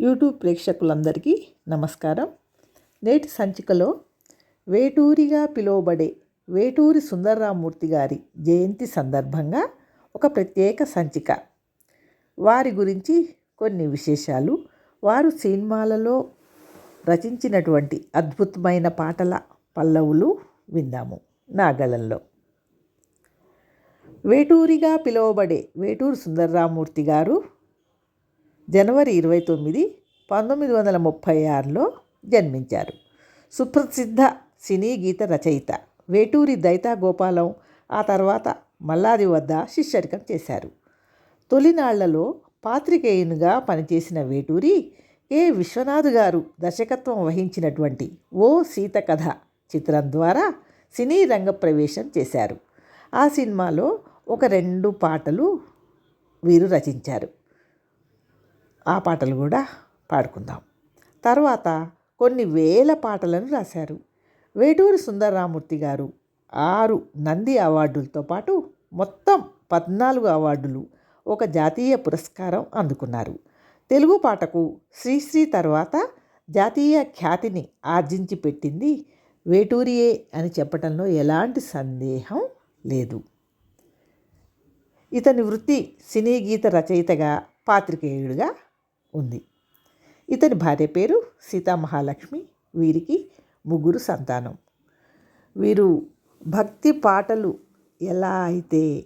YouTube ప్రేక్షకులందరికీ నమస్కారం. నేటి సంచికలో వేటూరిగా పిలువబడే వేటూరి సుందర్రామూర్తి గారి జయంతి సందర్భంగా ఒక ప్రత్యేక సంచిక. వారి గురించి కొన్ని విశేషాలు. వారు సినిమాలలో రచించినటువంటి అద్భుతమైన పాటల పల్లవులు విందాము నాగలంలో వేటూరిగా పిలువబడే వేటూరు సుందర్రామూర్తి గారు జనవరి ఇరవై తొమ్మిది పంతొమ్మిది వందల ముప్పై ఆరులో జన్మించారు. సుప్రసిద్ధ సినీ గీత రచయిత వేటూరి దైతా గోపాలం ఆ తర్వాత మల్లాది వద్ద శిష్యరికం చేశారు. తొలినాళ్ళలో పాత్రికేయునిగా పనిచేసిన వేటూరి ఏ విశ్వనాథ్ గారు దర్శకత్వం వహించినటువంటి ఓ సీత కథ చిత్రం ద్వారా సినీ రంగ ప్రవేశం చేశారు. ఆ సినిమాలో ఒక రెండు పాటలు వీరు రచించారు. ఆ పాటలు కూడా పాడుకుందాం. తర్వాత కొన్ని వేల పాటలను రాశారు. వేటూరి సుందరరామూర్తి గారు ఆరు నంది అవార్డులతో పాటు మొత్తం పద్నాలుగు అవార్డులు ఒక జాతీయ పురస్కారం అందుకున్నారు. తెలుగు పాటకు శ్రీశ్రీ తర్వాత జాతీయ ఖ్యాతిని ఆర్జించి పెట్టింది వేటూరియే అని చెప్పడంలో ఎలాంటి సందేహం లేదు. ఇతని వృత్తి సినీ గీత రచయితగా పాత్రికేయుడిగా ఉంది. ఇతని భార్య పేరు సీతామహాలక్ష్మి. వీరికి ముగ్గురు సంతానం. వీరు భక్తి పాటలు ఎలా అయితే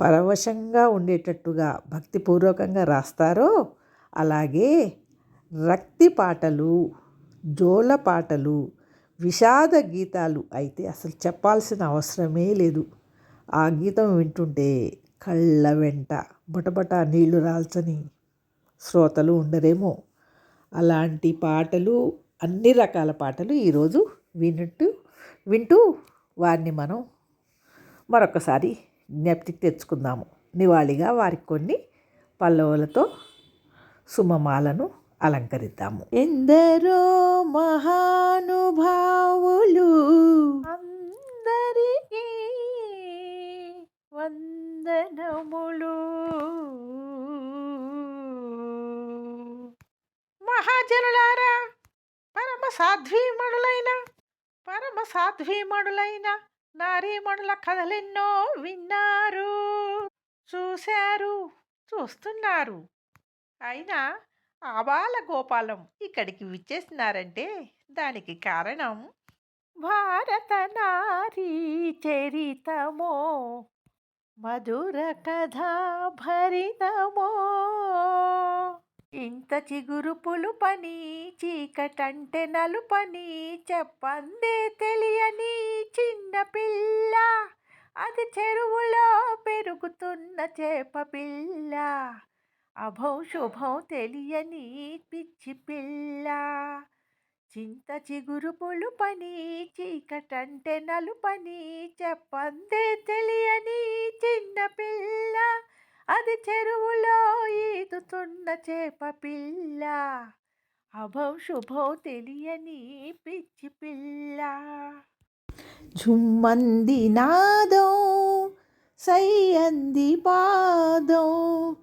పరవశంగా ఉండేటట్టుగా భక్తిపూర్వకంగా రాస్తారో అలాగే రక్తి పాటలు జోల పాటలు విషాద గీతాలు అయితే అసలు చెప్పాల్సిన అవసరమే లేదు. ఆ గీతం వింటుంటే కళ్ళ వెంట బుటబట నీళ్ళు రాల్చని శ్రోతలు ఉండరేమో. అలాంటి పాటలు అన్ని రకాల పాటలు ఈరోజు వింటూ వింటూ వారిని మనం మరొకసారి జ్ఞప్తికి తెచ్చుకుందాము. నివాళిగా వారికి కొన్ని పల్లవులతో సుమమాలను అలంకరిద్దాము. ఎందరో మహానుభావులు అందరికీ వందనములు. మహాజనులారా పరమ సాధ్వీమణులైన పరమ సాధ్వీమణులైన నారీమణుల కథలెన్నో విన్నారు చూశారు చూస్తున్నారు. అయినా ఆబాల గోపాలం ఇక్కడికి విచ్చేసినారంటే దానికి కారణం భారత నారీ చరితమో మధుర కథ భరితమో. ఇంత చిగురు పులుపని చీకటంటే నలుపని చెప్పందే తెలియని చిన్న పిల్ల. అది చెరువులో పెరుగుతున్న చేప పిల్ల. అభం శుభం తెలియని పిచ్చి పిల్ల. చింత చిగురు పులుపని చీకటంటే నలుపని చెప్పందే తెలియని చిన్న పిల్ల. అది చెరువులో ఈదుతున్న చేప పిల్ల. అభం శుభం తెలియని పిచ్చి పిల్ల. జుమ్మంది నాదం సయ్యంది అంది పాదం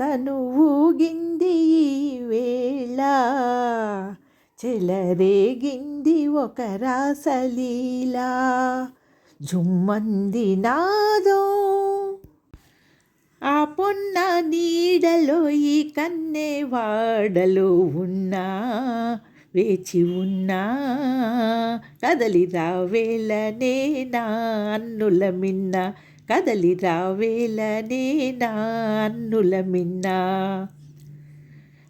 తను ఊగింది వేళ. చెలరేగింది ఒక రాసలీలా. జుమ్మంది నాదో ఆ పొన్న నీడలో ఈ కన్నెవాడలో ఉన్నా వేచి ఉన్నా. కదలి రావేలనే నా అన్నుల మిన్న కదలి రావేలనే నా అన్నుల మిన్న.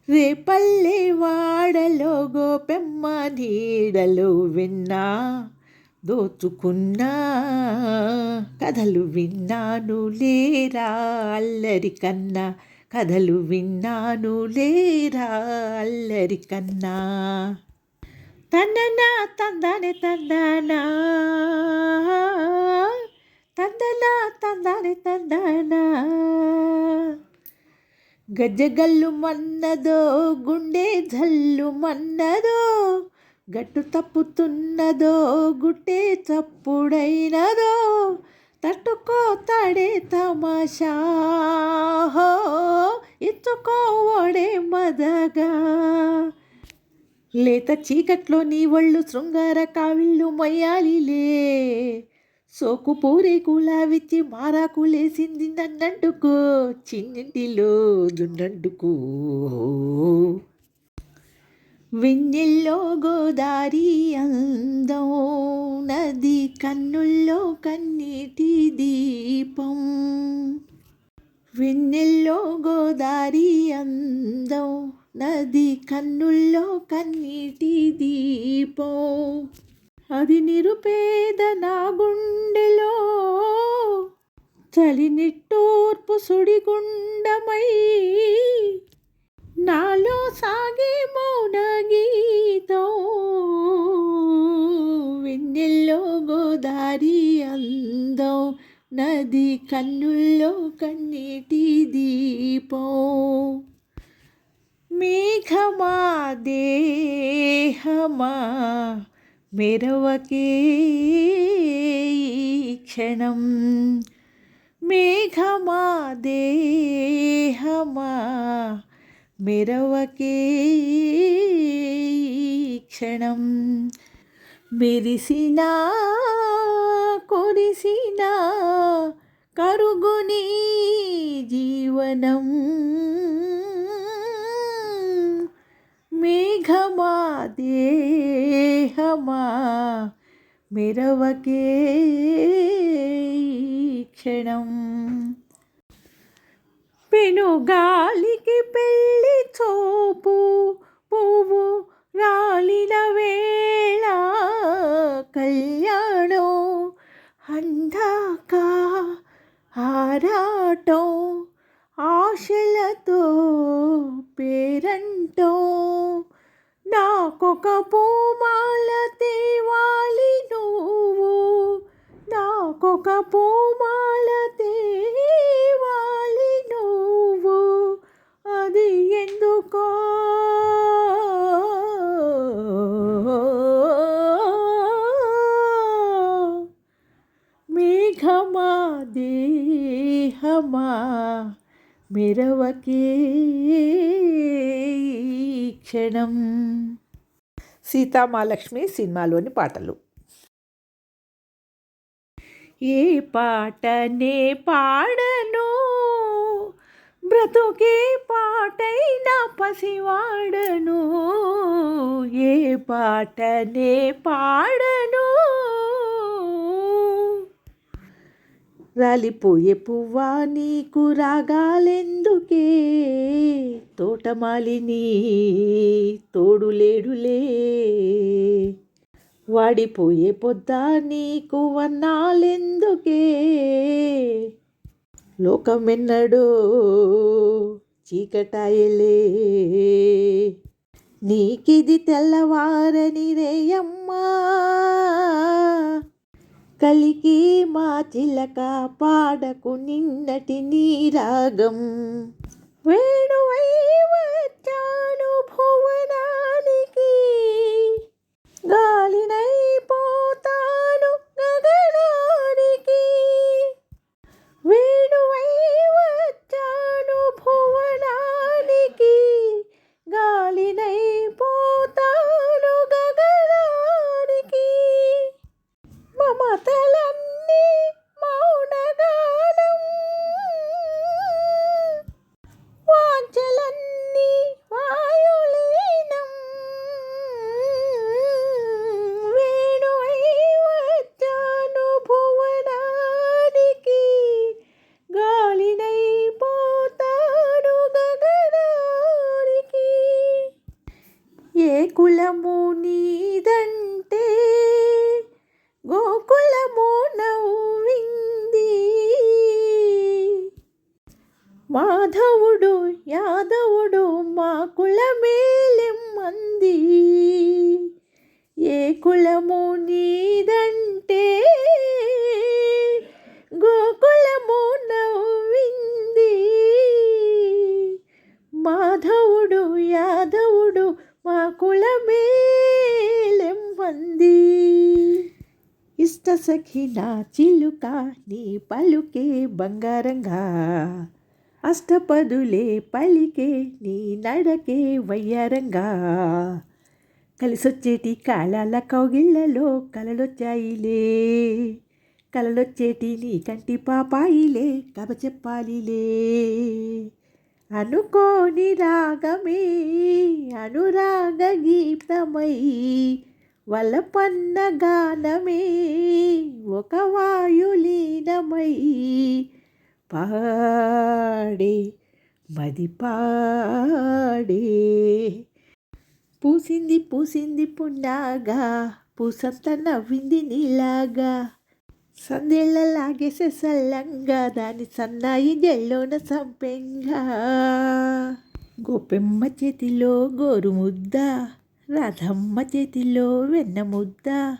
రేపల్లె వాడలో గోపెమ్మ నీడలో విన్నా దోచుకున్నా. కథలు విన్నాను లేరా అల్లరి కన్నా? కథలు విన్నాను లేరా అల్లరి కన్నా? తన్ననా తందానే తందానా? తందనా తందానే? తందానా గజ్జగల్లు మన్నదో గుండె జల్లు మన్నదో గట్టు తప్పుతున్నదో గుట్టే తప్పుడైనదో తట్టుకోతాడే తమాషా. హో ఎత్తుకోవడే మదగా. లేత చీకట్లో నీ ఒళ్ళు శృంగార కావిళ్ళు మొయ్యాలిలే. సోకు పూరే కులావిచ్చి మారాకులేసింది నన్నంటుకో. చిన్నింటిలో దున్నంటుకో వెన్నెల్లో గోదారి అందం నది కన్నుల్లో కన్నీటి దీపం. వెన్నెల్లో గోదారి అందం నది కన్నుల్లో కన్నీటి దీపం. అది నిరుపేద నా గుండెలో చలి నిట్టూర్పు సుడిగుండమై నాలో సాగే మౌన గీతం వెన్నెల్లో గోదారి అందం. నది కన్నుల్లో కన్నీటి దీపం. మేఘమా దేహమా మెరవకే క్షణం. మేఘమా దేహమా మెరవకే క్షణం. మెరిసినా కొరిసినా కరుగుని జీవనం. మేఘమా దేహమా మెరవకే క్షణం. పెను గాలికి పెళ్ళి చోపు. పువ్వు రాలిన వేళ కళ్యాణం అందాక ఆరాటం ఆశలతో పేరంటో. నాకొక పూమాల తేవాలి నువ్వు నాకొక పూమాల దేహమా మెరవకే క్షణం. సీతామాలక్ష్మి సినిమాలోని పాటలు. ఏ పాటనే పాడను బ్రతుకే పాటైన పసివాడను. ఏ పాటనే పాడను రాలిపోయే పువ్వా నీకు రాగాలెందుకే? తోటమాలిని తోడులేడులే వాడిపోయే పొద్దా నీకు వన్నాలెందుకే? లోకమెన్నడో చీకటాయలే. నీకిది తెల్లవారని రేయమ్మా కలికి మా చిలక పాడకు నిన్నటి నీరాగం వేణువై వచ్చాను భువనానికి. గాలినై పోతాను సఖి నా చిలుక నీ పలుకే బంగారంగా. అష్టపదులే పలికే నీ నడకే వయ్యారంగా. కలిసొచ్చేటి కాళాల కౌగిళ్ళలో కలలొచ్చాయిలే. కలలొచ్చేటి నీ కంటి పాపాయిలే కబ చెప్పాలిలే. అనుకోని రాగమే అనురాగ గీతమై వలపన్నగానమే ఒక వాయులీనమై పాడే మది పాడే. పూసింది పూసింది పున్నాగా పూసంత నవ్వింది నీలాగా. సందేళ్ళ లాగేసే సల్లంగా దాని సన్నాయి జల్లోన సంపెంగా. గోపెమ్మ చేతిలో గోరుముద్ద రాధమ్మ చేతిలో వెన్న ముద్ద.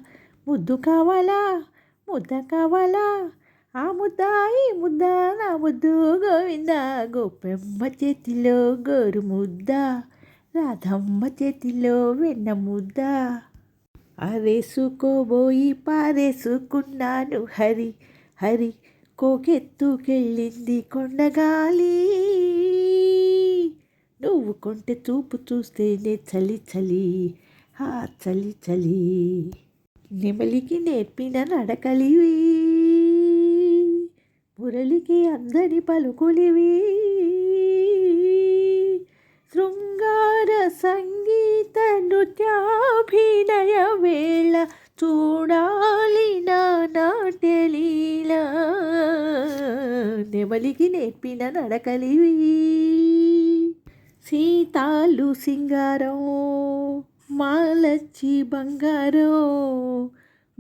ముద్దు కావాలా? ముద్ద కావాలా? ఆ ముద్ద ఈ ముద్ద నా ముద్దు గోవింద. గోపెమ్మ చేతిలో గోరు ముద్ద. రాధమ్మ చేతిలో వెన్న ముద్ద. అరేసుకోబోయి పారేసుకున్నాను హరి. హరి కోకెత్తుకెళ్ళింది కొండగాలి. నువ్వు కొంటె చూపు చూస్తేనే చలి చలి. హా చలి చలి. నెమలికి నేర్పిన నడకలివి. మురళికి అందని పలుకులివి. శృంగార సంగీత నృత్యాభినయ వేళ చూడాలి నా నెమలికి నేర్పిన నడకలివి. సీతాలు సింగారం మాలచ్చి బంగారం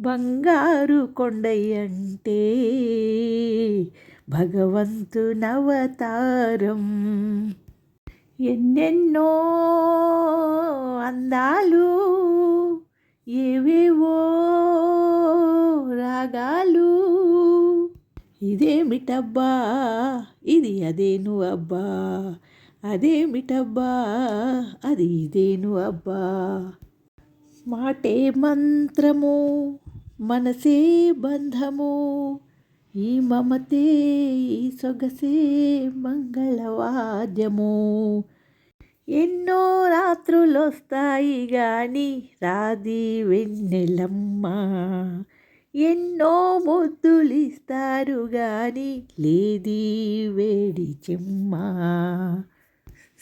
బంగారు కొండయ్యంటే భగవంతునవతారం ఎన్నెన్నో అందాలు ఏవేవో రాగాలు. ఇదేమిటబ్బా? ఇది అదేను అబ్బా? అదేమిటబ్బా? అది ఇదేను అబ్బా? మాటే మంత్రము మనసే బంధము ఈ మమతే ఈ సొగసే మంగళవాద్యము. ఎన్నో రాత్రులొస్తాయి గాని రాది వెన్నెలమ్మ. ఎన్నో ముద్దులిస్తారు గాని లేది వేడి చెమ్మ.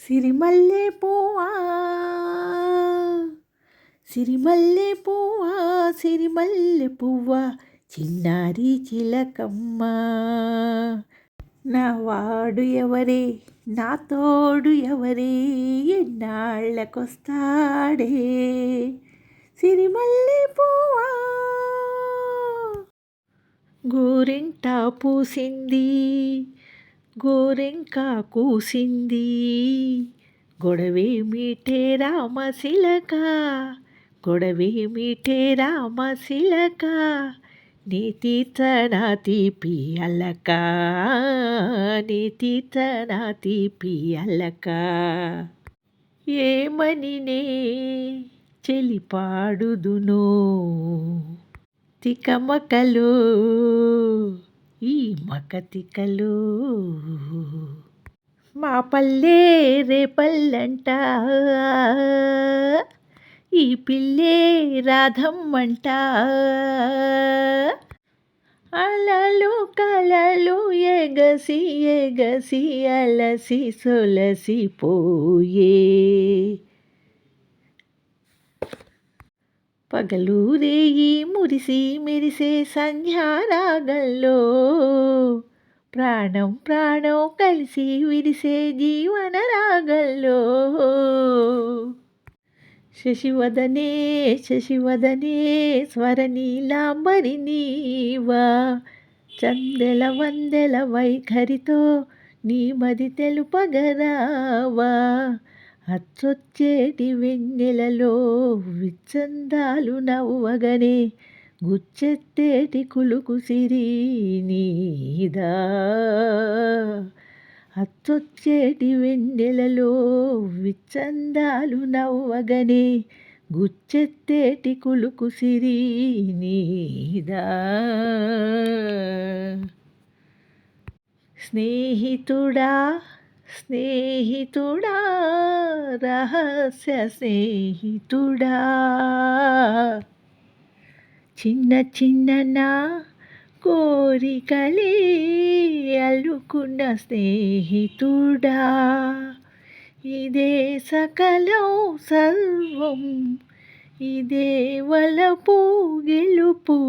సిరిమల్లె పువ్వా. సిరిమల్లె పువ్వా సిరిమల్లె పువ్వా చిన్నారి చిలకమ్మ. నా వాడు ఎవరే నా తోడు ఎవరే ఎన్నాళ్ళకొస్తాడే. సిరిమల్లె పువ్వా. గోరింట పూసింది గోరెంక కూసింది. గొడవే మీటే రామశిలక గొడవే మీటే రామశిలక నీతి తీర్చనా తీపి అల్లక నీతి తీర్చనా తీపి అల్లక. ఏమనినే చెలిపాడుదునో తికమకలు ఈ మకతికలు మా పల్లె రేపల్లంట ఈ పిల్లే రాధమ్మంట. అలలు కలలు ఎగసి ఎగసి అలసి సొలసి పోయే పగలూరేయి మురిసి మెరిసే సంధ్యారాగంలో ప్రాణం ప్రాణం కలిసి విరిసే జీవన రాగంలో శశివదనే శశివదనే స్వరనీలాంబరి నీవా చందెల వందెల వైఖరితో నీ మది తెలుపగరావా? అచ్చొచ్చేటి వెన్నెలలో విచ్చందాలు నవ్వగనే గుచ్చెత్తేటి కులుకు సిరి నీదా. అచ్చొచ్చేటి వెన్నెలలో విచ్చందాలు నవ్వగనే గుచ్చెత్తేటి కులుకు సిరి నీదా. స్నేహితుడా స్నేహితుడా రహస్య స్నేహితుడా చిన్న చిన్న నా కోరికలే అల్లుకున్న స్నేహితుడా. ఇదే సకలం సర్వం ఇదే వలపు గెలుపు.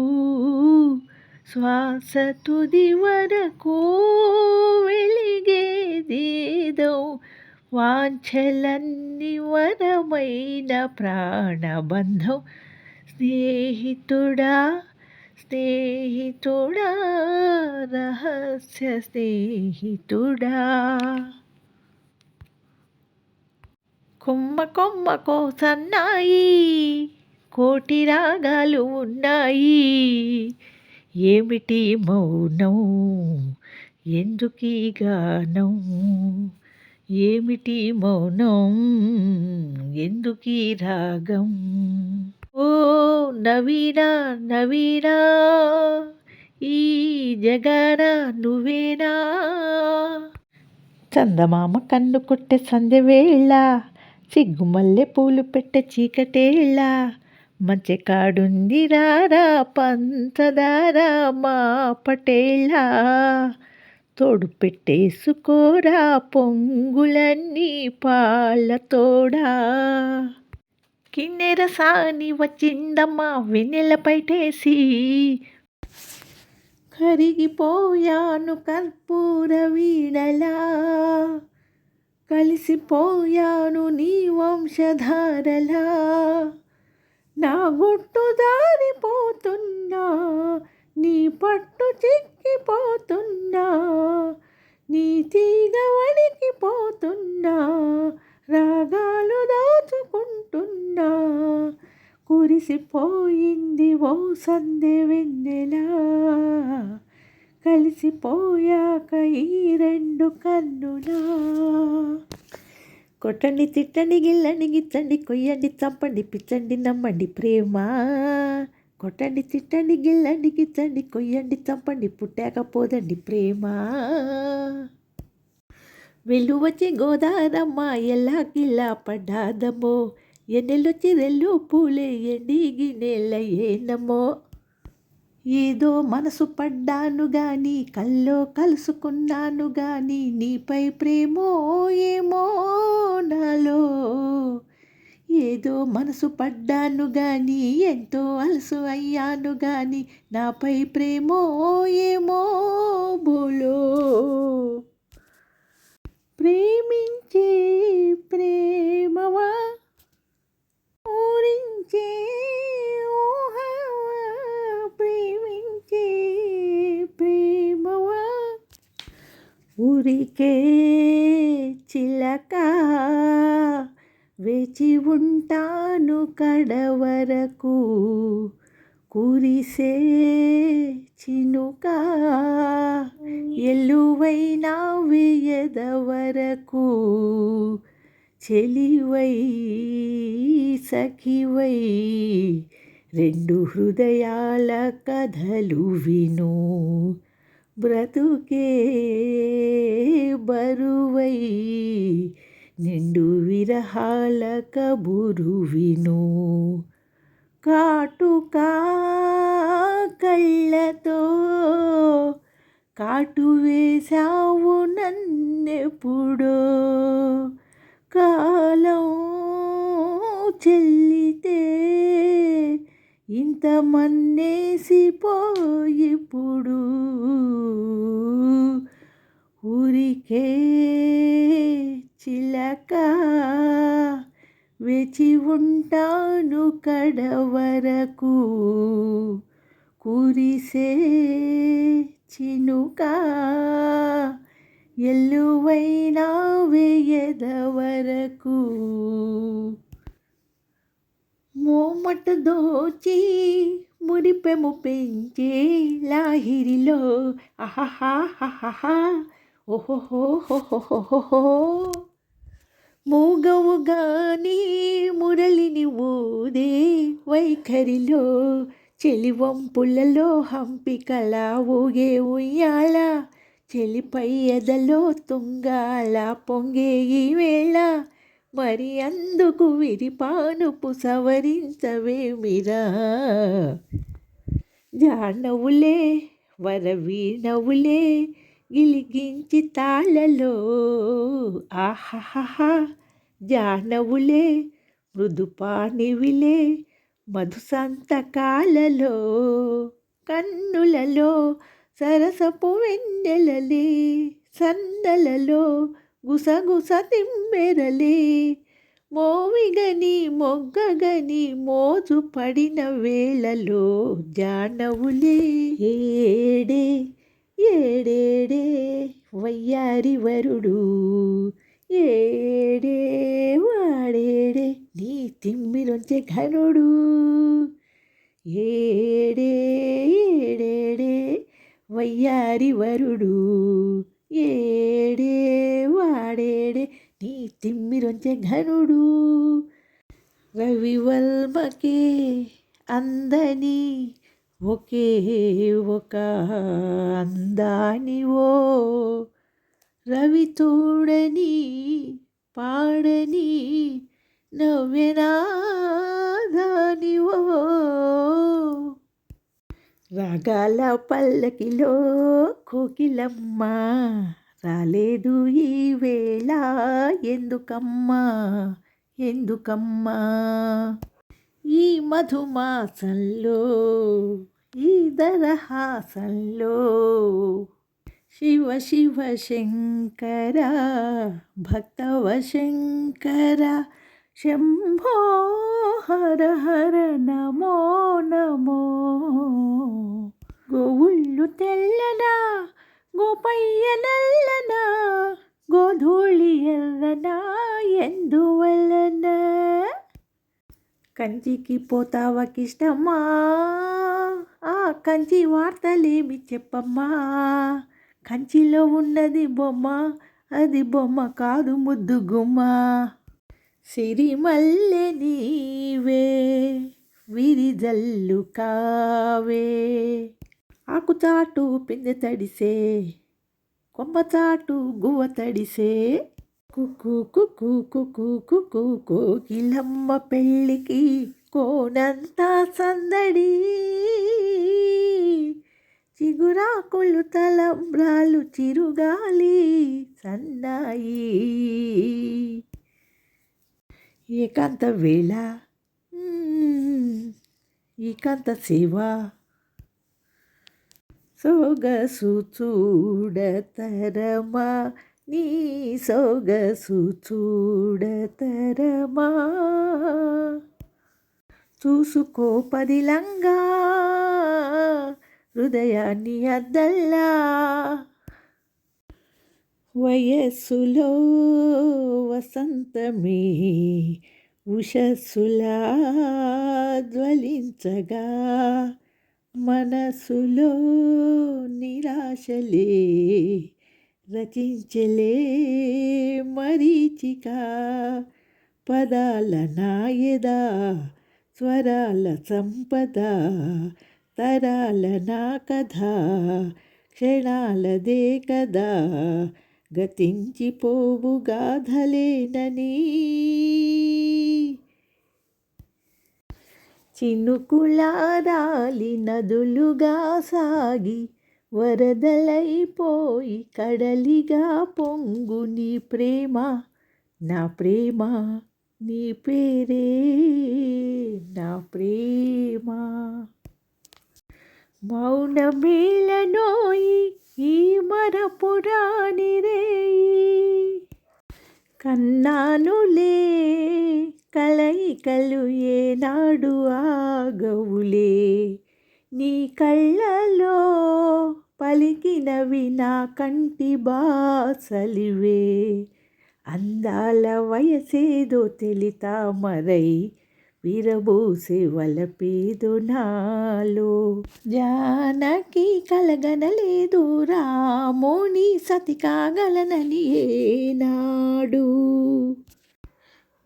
శ్వాస తుది వరకు వెలిగేదేదో వాంఛలన్ని వరమైన ప్రాణబంధం. స్నేహితుడా స్నేహితుడా రహస్య స్నేహితుడా. కొమ్మ కొమ్మకో సన్నాయి కోటి రాగాలు ఉన్నాయి. ఏమిటి మౌనం? ఎందుకీ గానం? ఏమిటి మౌనం? ఎందుకీ రాగం? ఓ నవీనా నవీనా ఈ జగన నువ్వేనా? చందమామ కన్ను కొట్టే సంధ్యవేళ సిగ్గుమల్లె పూలు పెట్టే చీకటేళ్ళ మంచి కాడుంది రారా పంచదారా మా పటేళ్ళ తోడు పెట్టేసుకోరా పొంగులన్నీ పాళ్ళతోడా కిన్నెర సాని వచ్చిందమ్మా వెన్నెల పైటేసి. కరిగిపోయాను కర్పూర వీడలా. కలిసిపోయాను నీ వంశధారలా. నా గుట్టు దారిపోతున్నా నీ పట్టు చిక్కిపోతున్నా నీ తీగ వణికిపోతున్నా రాగాలు దాచుకుంటున్నా. కురిసిపోయింది ఓ సందె వెన్నెలా. కలిసిపోయాక ఈ రెండు కన్నులా. కొట్టండి తిట్టండి గిల్లండి గిచ్చండి కొయ్యండి చంపండి పిచ్చండి నమ్మండి ప్రేమ. కొట్టండి తిట్టండి గిల్లండి గిచ్చండి కొయ్యండి చంపండి పుట్టాక పోదండి ప్రేమ. వెలువచ్చి గోదారమ్మ ఎలా గిల్లా పడ్డాదమ్మో. ఎన్నెలొచ్చి రెల్లు పూలే ఎండిగి నెల ఏనమ్మో ఏదో మనసు పడ్డాను గాని కల్లో కలుసుకున్నాను గాని నీపై ప్రేమో ఏమో నాలో. ఏదో మనసు పడ్డాను గాని ఎంతో అలసు అయ్యాను గాని నాపై ప్రేమో ఏమో బోలో. ప్రేమించే ప్రేమవా? ఊరించే ఊహవా? ప్రేమించే ప్రేమవా? ఊరికే చిలకా? వేచి ఉంటాను కడవరకు. కురిసే చినుక ఎల్లువైనా వేయదవరకు. చెలివై సఖివై రెండు హృదయాల కథలు విను. బ్రతుకే బరువై నిండు విరహాల కబురు విను. కాటుకా కళ్ళతో కాటు వేశావు నన్నెప్పుడో. కాలం చెల్లితే ఇంత మన్నేసిపోయిప్పుడు ఊరికే చిలక వేచి ఉంటాను కడవరకు. కురిసే చినుక ఎల్లువైనా వేయదవరకు. మోమట దోచి మురిపెము పెంచే లాహిరిలో అహహా ఓహోహో మూగవుగానే మురళిని ఊదే వైఖరిలో చెలివంపులలో హంపికల ఊగే ఉయ్యాల చెలిపై ఎదలో తుంగాల పొంగే ఈ వేళ. మరి అందుకు విరిపానుపు సవరించవేమిరా జానవులే వరవీణవులే గిలిగించి తాళలో ఆహాహా జానవులే మృదుపానివిలే మధుసంతకాలలో కన్నులలో సరసపు వెన్నెలలే సందలలో గుసగుస తిమ్మెరలే. మోవిగని మొగ్గగని మోజు పడిన వేళలో జానవులే ఏడే ఏడేడే వయ్యారి వరుడు. ఏడే వాడేడే నీ తిమ్మిరొంచె ఘనుడు. ఏడే ఏడేడే వయ్యారి వరుడు. ఏడే వాడేడే నీ తిమ్మిరొంచె ఘనుడు. రవివల్మకే అందని ఒకే ఒక అందానివో. రవి తోడని పాడని నవ్వెనాదానివో రాగాల పల్లకిలో కోకిలమ్మ రాలేదు ఈ వేళ ఎందుకమ్మా ఎందుకమ్మా? ఈ మధుమాసంలో ఈ దరహాసంలో శివ శివ శంకర భక్తవ శంకర శంభో హర హర నమో నమో. గోవుళ్ళు తెల్లనా గోపయ్య నల్లనా గోధూళి ఎల్లనా ఎందువలన కంచికి పోతావా కిష్టమ్మా ఆ కంచి వార్తలేమి చెప్పమ్మా? కంచిలో ఉన్నది బొమ్మ అది బొమ్మ కాదు ముద్దు గుమ్మ. సిరిమల్లె నీవే విరిజల్లు కావే. ఆకుచాటు పిందె తడిసే కొమ్మచాటు గువ్వ తడిసే. కుకు కుకు కుకు కుకు కోకిలమ్మ పెళ్ళికి కోనంతా సందడి. చిగురాకులు తలంబ్రాలు చిరుగాలి సన్నాయి. ఏకాంత వేళ ఏకాంత సేవ. సోగసు చూడతరమా నీ సొగసు చూడతరమా? చూసుకో పదిలంగా హృదయాన్ని అద్దల్లా. వయస్సులో వసంతమే ఉషస్సులా జ్వలించగా మనసులో నిరాశలే రచించలే మరీచిక పదాల నాయదా స్వరాల సంపద తరాల నా కథ క్షణాలదే కదా గతించిపోవు గాధలేనని చినుకులారాలి నదులుగా సాగి వరదలైపోయి కడలిగా పొంగు నీ ప్రేమ నా ప్రేమ నీ పేరే నా ప్రేమ. మౌనమేళనోయి ఈ మరపురాని రేయి కన్నానులే కలయికలు ఏనాడు ఆగవులే. నీ కళ్ళలో పలికినవి నా కంటి బాసలివే. అందాల వయసేదో తెలితామరై విరబూసే వలపేదు నాలో. జానకి కలగనలేదు రామోని సతి కాగలనని ఏనాడు.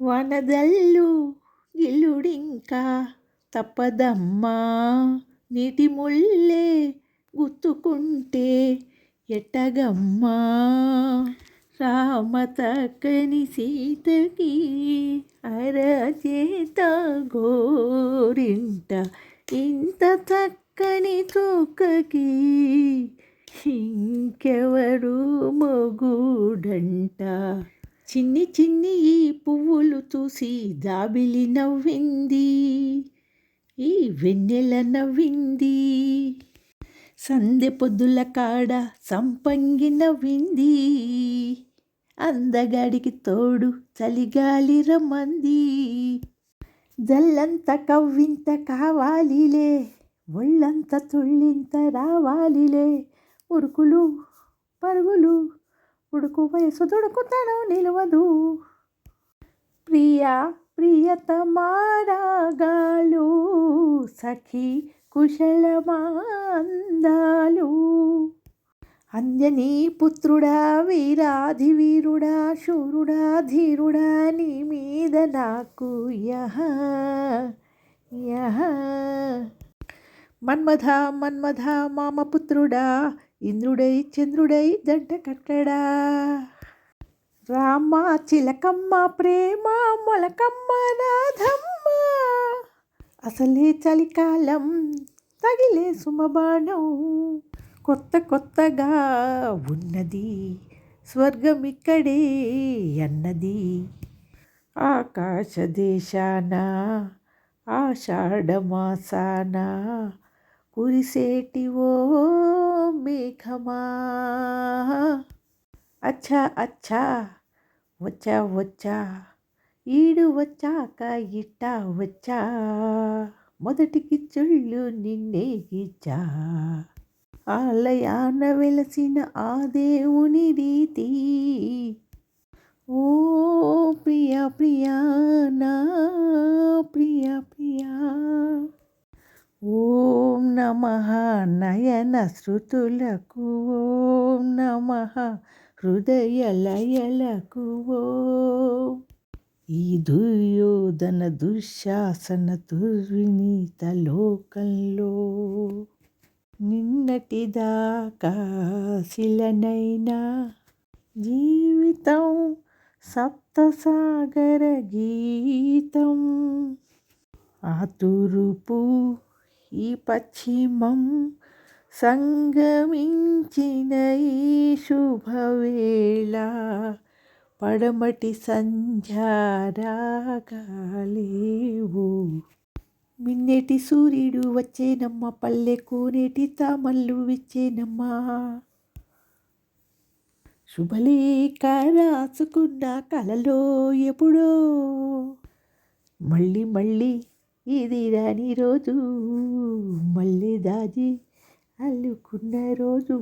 వనదల్లు గిల్లుడింకా తప్పదమ్మా. నీటి ముళ్ళే గుర్తుకుంటే ఎట్టగమ్మా? రామ తక్కని సీతకి అరచేత గోరింట ఇంత చక్కని చోకకి ఇంకెవరు మొగుడంట? చిన్ని చిన్ని ఈ పువ్వులు చూసి జాబిలి నవ్వింది. ఈ వెన్నెల నవ్వింది. సందె పొద్దుల కాడ సంపంగి నవ్వింది అందగాడికి తోడు చలిగాలి రమ్మంది. జల్లంత కవ్వింత కావాలిలే ఒళ్ళంత తుళ్ళింత రావాలిలే. ఉరుకులు పరుగులు ఉడుకు వయసు దుడుకుతనం నిలవదు. ప్రియా ప్రియతమారాగాలు సఖీ కుశలమాందాలు. అంజనీ పుత్రుడా వీరాధి వీరుడా శూరుడా ధీరుడా నీ మీద నాకు యహ యహ. మన్మథ మన్మథ మామపుత్రుడా ఇంద్రుడై చంద్రుడై దంట కట్టడా రామ చిలకమ్మ ప్రేమ మొలకమ్మ రాధమ్మ అసలే చలికాలం తగిలే సుమబాణం. కొత్త కొత్తగా ఉన్నది స్వర్గం ఇక్కడే అన్నది. ఆకాశ దేశాన ఆషాఢమాసాన కురిసేటివో ఓ మేఘమా. అచ్చా అచ్చా వచ్చా వచ్చా ఈడు వచ్చాక ఇట్ట వచ్చా మొదటికి చుళ్ళు నిన్నే ఇచ్చా. ఆలయాన వెలసిన ఆ దేవుని రీతి. ఓ ప్రియా ప్రియా నా ప్రియా ప్రియా. ఓం నమ నయన శృతులకు ఓం నమ హృదయ లయలకు ఈ దుర్యోధన దుశ్శాసన దుర్వినీత లోకంలో నిన్నటిదాకా శిలనైనా జీవితం సప్తసాగర గీతం. ఆ తూర్పు ఈ పశ్చిమం సంగమించిన ఈ శుభవేళ. పడమటి సంధ్యారాగాలేవు. మిన్నెటి సూర్యుడు వచ్చేనమ్మ పల్లె కోనేటి తామల్లు విచ్చేనమ్మా. శుభలేఖ రాసుకున్న కలలో ఎప్పుడో. మళ్ళీ మళ్ళీ ఇది రాని రోజు మళ్ళీ దాజి అల్లుకున్న రోజు